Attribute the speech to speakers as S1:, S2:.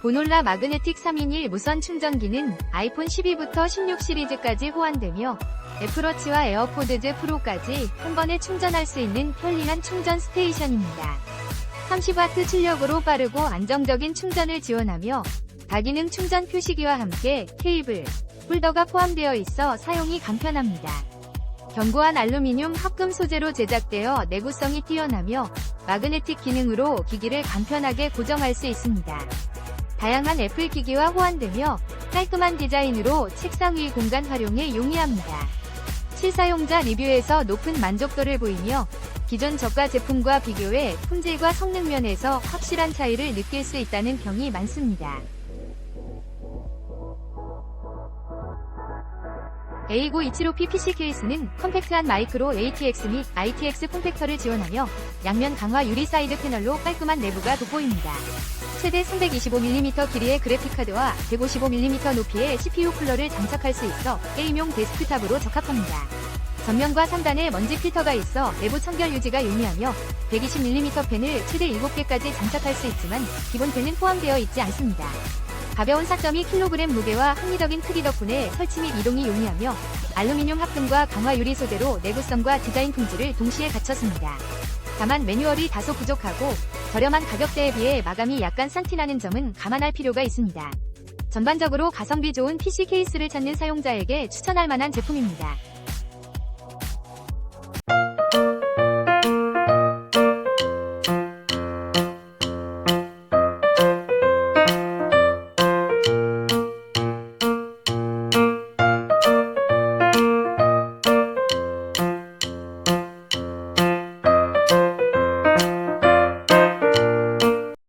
S1: 보놀라 마그네틱 3인일 무선 충전기는 아이폰 12부터 16 시리즈까지 호환되며 애플워치와 에어포드즈 프로까지 한 번에 충전할 수 있는 편리한 충전 스테이션입니다. 30W 출력으로 빠르고 안정적인 충전을 지원하며 다기능 충전 표시기와 함께 케이블, 홀더가 포함되어 있어 사용이 간편합니다. 견고한 알루미늄 합금 소재로 제작되어 내구성이 뛰어나며 마그네틱 기능으로 기기를 간편하게 고정할 수 있습니다. 다양한 애플 기기와 호환되며 깔끔한 디자인으로 책상 위 공간 활용에 용이합니다. 실사용자 리뷰에서 높은 만족도를 보이며 기존 저가 제품과 비교해 품질과 성능 면에서 확실한 차이를 느낄 수 있다는 평이 많습니다. A927 PC 케이스는 컴팩트한 마이크로 ATX 및 ITX 폼팩터를 지원하며 양면 강화 유리 사이드 패널로 깔끔한 내부가 돋보입니다. 최대 325mm 길이의 그래픽카드와 155mm 높이의 CPU 쿨러를 장착할 수 있어 게임용 데스크탑으로 적합합니다. 전면과 상단에 먼지 필터가 있어 내부 청결 유지가 용이하며 120mm 펜을 최대 7개까지 장착할 수 있지만 기본 펜은 포함되어 있지 않습니다. 가벼운 4.2kg 무게와 합리적인 크기 덕분에 설치 및 이동이 용이하며 알루미늄 합금과 강화 유리 소재로 내구성과 디자인 품질을 동시에 갖췄습니다. 다만 매뉴얼이 다소 부족하고 저렴한 가격대에 비해 마감이 약간 산티나는 점은 감안할 필요가 있습니다. 전반적으로 가성비 좋은 PC 케이스를 찾는 사용자에게 추천할 만한 제품입니다.